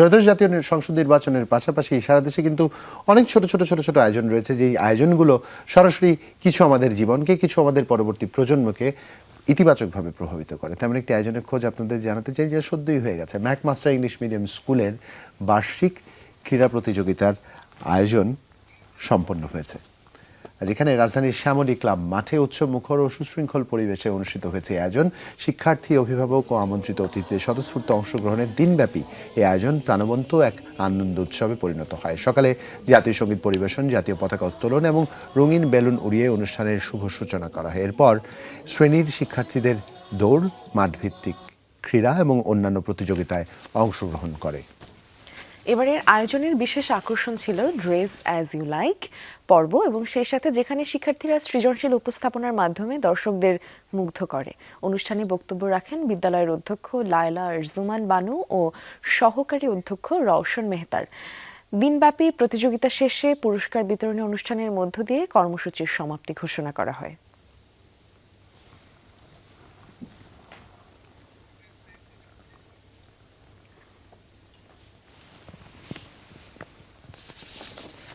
ত্রয়োদশ জাতীয় সংসদ নির্বাচনের পাশাপাশি সারা দেশে কিন্তু অনেক ছোট ছোট ছোট ছোট আয়োজন রয়েছে। যেই আয়োজনগুলো সরাসরি কিছু আমাদের জীবনকে, কিছু আমাদের পরবর্তী প্রজন্মকে ইতিবাচকভাবে প্রভাবিত করে। তেমন একটি আয়োজনের খোঁজ আপনাদের জানাতে চাই যে সদ্যই হয়ে গেছে। ম্যাক মাস্টার ইংলিশ মিডিয়াম স্কুলের বার্ষিক ক্রীড়া প্রতিযোগিতার আয়োজন সম্পন্ন হয়েছে। এখানে রাজধানীর শ্যামলী ক্লাব মাঠে উৎসব মুখর ও সুশৃঙ্খল পরিবেশে অনুষ্ঠিত হয়েছে আয়োজন। শিক্ষার্থী, অভিভাবক ও আমন্ত্রিত অতিথিদের স্বতঃস্ফূর্ত অংশগ্রহণের দিনব্যাপী এই আয়োজন প্রাণবন্ত এক আনন্দ উৎসবে পরিণত হয়। সকালে জাতীয় সংগীত পরিবেশন, জাতীয় পতাকা উত্তোলন এবং রঙিন বেলুন উড়িয়ে অনুষ্ঠানের শুভ সূচনা করা হয়। এরপর শ্রেণির শিক্ষার্থীদের দৌড়, মাঠভিত্তিক ক্রীড়া এবং অন্যান্য প্রতিযোগিতায় অংশগ্রহণ করে। এবারের আয়োজনের বিশেষ আকর্ষণ ছিল ড্রেস অ্যাজ ইউ লাইক পর্ব এবং সেই সাথে যেখানে শিক্ষার্থীরা সৃজনশীল উপস্থাপনার মাধ্যমে দর্শকদের মুগ্ধ করে। অনুষ্ঠানে বক্তব্য রাখেন বিদ্যালয়ের অধ্যক্ষ লায়লা আরজুমান বানু ও সহকারী অধ্যক্ষ রওশন মেহতার। দিনব্যাপী প্রতিযোগিতা শেষে পুরস্কার বিতরণী অনুষ্ঠানের মধ্য দিয়ে কর্মসূচির সমাপ্তি ঘোষণা করা হয়।